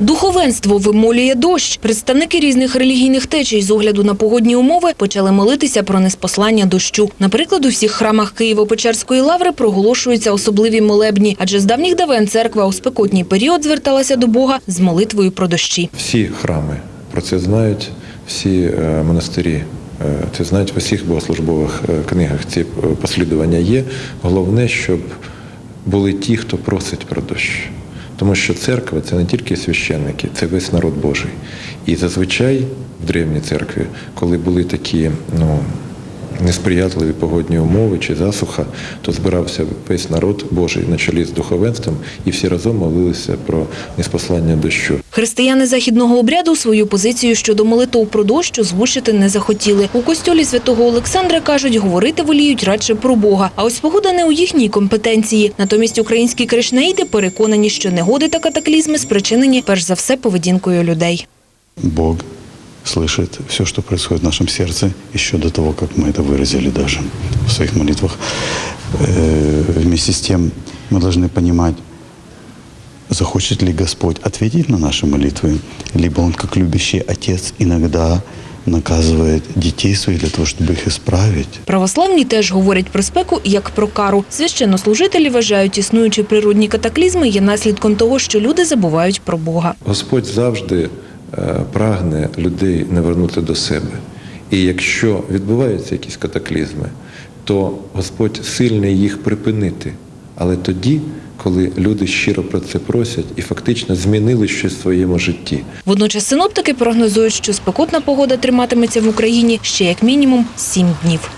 Духовенство вимолює дощ. Представники різних релігійних течій з огляду на погодні умови почали молитися про неспослання дощу. Наприклад, у всіх храмах Києво-Печерської лаври проголошуються особливі молебні, адже з давніх давен церква у спекотній період зверталася до Бога з молитвою про дощі. Всі храми про це знають, всі е, монастирі. е, Це знають в усіх богослужбових е, книгах. Ці послідування є. Головне, щоб були ті, хто просить про дощ. Тому що церква це не тільки священники, це весь народ Божий. І зазвичай в древній церкві, коли були такі ну, несприятливі погодні умови чи засуха, то збирався весь народ Божий на чолі з духовенством, і всі разом молилися про неспослання дощу. Християни західного обряду свою позицію щодо молитов про дощ озвучити не захотіли. У костьолі святого Олександра кажуть, говорити воліють радше про Бога. А ось погода не у їхній компетенції. Натомість українські кришнаїди переконані, що негоди та катаклізми спричинені перш за все поведінкою людей. Бог слышит все, что происходит в нашем сердце, еще до того, как мы это выразили даже в своих молитвах. Э, Вместе с тем мы должны понимать, захочет ли Господь ответить на наши молитвы, либо Он, как любящий Отец, иногда наказывает детей своих для того, чтобы их исправить. Православні теж говорять про спеку як про кару. Священнослужителі вважають, існуючі природні катаклізми є наслідком того, що люди забувають про Бога. Господь завжди е, прагне людей не вернути до себе. І якщо відбуваються якісь катаклізми, то Господь сильний їх припинити. Але тоді, коли люди щиро про це просять і фактично змінили щось в своєму житті. Водночас синоптики прогнозують, що спекотна погода триматиметься в Україні ще як мінімум сім днів.